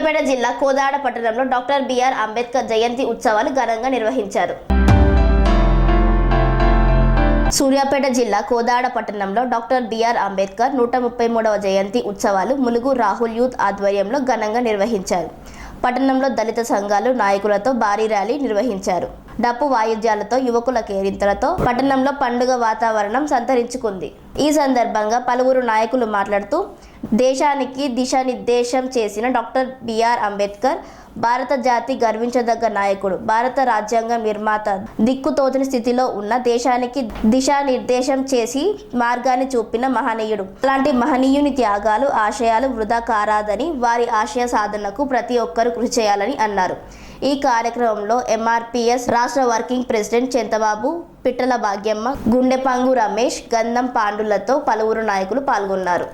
సూర్యాపేట జిల్లా కోదాడ పట్టణంలో doctor BR Ambedkar జయంతి ఉత్సవాలు ఘనంగా నిర్వహించారు. సూర్యాపేట జిల్లా కోదాడ పట్టణంలో డాక్టర్ బిఆర్ అంబేద్కర్ నూట ముప్పై మూడవ జయంతి ఉత్సవాలు ములుగు రాహుల్ యూత్ ఆధ్వర్యంలో ఘనంగా నిర్వహించారు. పట్టణంలో దళిత సంఘాలు నాయకులతో భారీ ర్యాలీ నిర్వహించారు. డప్పు వాయిద్యాలతో యువకుల కేరింతలతో పట్టణంలో పండుగ వాతావరణం సంతరించుకుంది. ఈ సందర్భంగా పలువురు నాయకులు మాట్లాడుతూ దేశానికి దిశానిర్దేశం చేసిన డాక్టర్ బిఆర్ అంబేద్కర్ భారత జాతి గర్వించదగ్గ నాయకుడు భారత రాజ్యాంగ నిర్మాత దిక్కుతోచని స్థితిలో ఉన్న దేశానికి దిశానిర్దేశం చేసి మార్గాన్ని చూపిన మహనీయుడు. అలాంటి మహనీయుని త్యాగాలు ఆశయాలు వృధా కారాదని వారి ఆశయ సాధనకు ప్రతి ఒక్కరూ కృషి చేయాలని అన్నారు. ఈ కార్యక్రమంలో ఎంఆర్పిఎస్ రాష్ట్ర వర్కింగ్ ప్రెసిడెంట్ చెంతబాబు పిట్టల భాగ్యమ్మ గుండెపాంగు రమేష్ గంధం పాండులతో పలువురు నాయకులు పాల్గొన్నారు.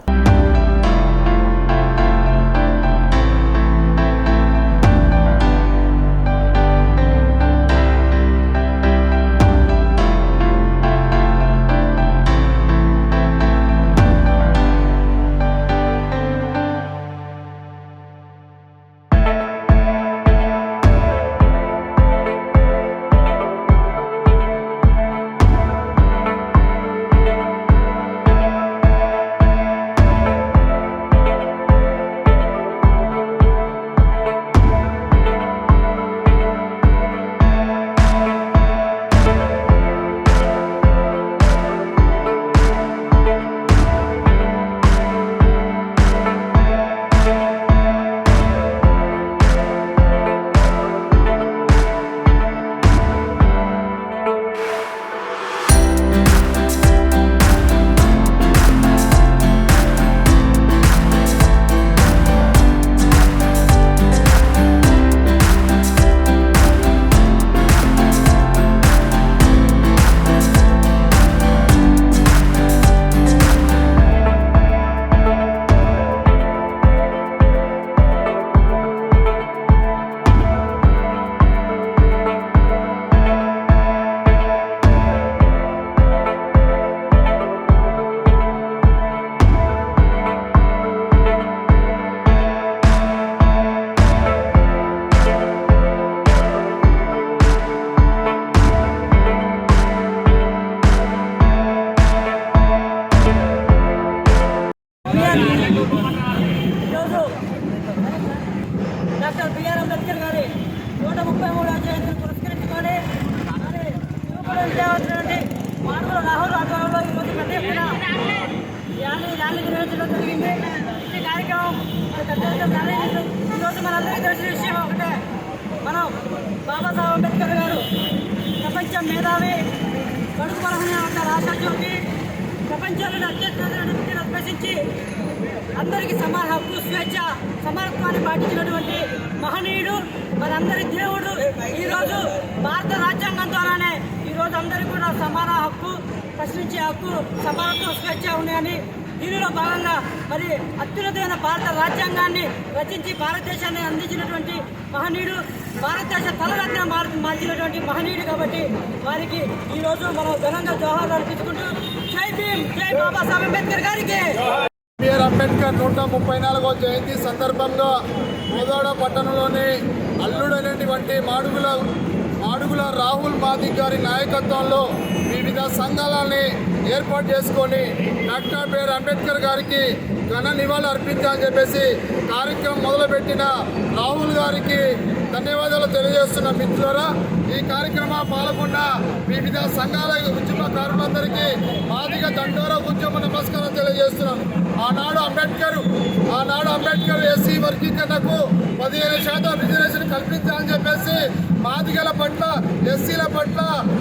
యువకుడు విద్యావంతులంటే మానవులు రాహుల్ ఆధ్వర్యంలో ఈరోజు పెద్ద ఎత్తున ర్యాలీ ర్యాలీ నిర్వహించడం జరిగింది. ఈ కార్యక్రమం పెద్ద ఎత్తున ఈరోజు మనందరికీ తెలిసిన విషయం ఒకటే. మనం బాబాసాహెబ్ అంబేద్కర్ గారు ప్రపంచ మేధావి కడుపు బలమైన ఒక రాష్ట్రజ్యోతి ప్రపంచంలోని అత్యంత అభ్యసించి అందరికీ సమాన హక్కు స్వేచ్ఛ సమానత్వాన్ని పాటించినటువంటి మహనీయుడు మనందరి దేవుడు. ఈరోజు భారత రాజ్యాంగం ద్వారానే ఈరోజు అందరికీ కూడా సమాన హక్కు ప్రశ్నించే హక్కు సమానత్వం స్వేచ్ఛ ఉన్నాయని దీనిలో భాగంగా మరి అత్యున్నతమైన భారత రాజ్యాంగాన్ని రచించి భారతదేశాన్ని అందించినటువంటి మహనీయుడు భారతదేశ తలరత్న మారు మార్చినటువంటి మహనీయుడు కాబట్టి వారికి ఈరోజు మనం ఘనంగా జవహర్ అర్పించుకుంటూ జై భీమ్ జై బాబాసాహెబ్ అంబేద్కర్ గారికి. బిఆర్ అంబేద్కర్ నూట ముప్పై నాలుగో జయంతి సందర్భంగా కోదాడ పట్టణంలోని అల్లుడైనటువంటి మాడుగుల అడుగుల రాహుల్ మాదిక్ గారి నాయకత్వంలో వివిధ సంఘాలని ఏర్పాటు చేసుకొని డాక్టర్ బిఆర్ అంబేద్కర్ గారికి ఘన నివాళులు అర్పించాలని చెప్పేసి కార్యక్రమం మొదలుపెట్టిన రాహుల్ గారికి ధన్యవాదాలు తెలియజేస్తున్న మిత్రులరా ఈ కార్యక్రమం పాల్గొన్న వివిధ సంఘాల ఉద్యమకారులందరికీ మాదిగ దండోర ఉద్యమ నమస్కారం తెలియజేస్తున్నాం. ఆనాడు అంబేద్కర్ ఆనాడు అంబేద్కర్ ఎస్సీ వర్గీకరణకు పదిహేను శాతం రిజర్వేషన్ కల్పించాలని చెప్పేసి మాదిగల పట్ల ఎస్సీల పట్ల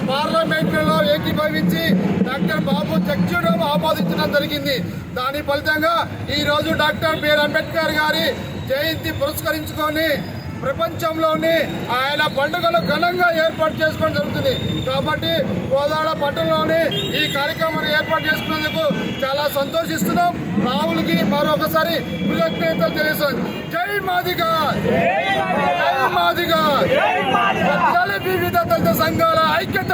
పార్లమెంట్లో ఏకీభవించి డాక్టర్ బాబు జగ్జీవన్ ఆమోదించడం జరిగింది. దాని ఫలితంగా ఈరోజు డాక్టర్ బిఆర్ అంబేద్కర్ గారి జయంతి పురస్కరించుకొని ప్రపంచంలోని ఆయన పండుగలు ఘనంగా ఏర్పాటు చేసుకోవడం జరుగుతుంది కాబట్టి కోదాడ పట్టణంలోని ఈ కార్యక్రమాన్ని ఏర్పాటు చేసుకున్నందుకు చాలా సంతోషిస్తున్నాం రాహుల్కి మరొకసారి కృతజ్ఞతలు తెలియజేస్తాం జై మాదిగా జై మాదిగా దళిత వివిధ దళిత సంఘాల ఐక్యత సంఘాల ఐక్యత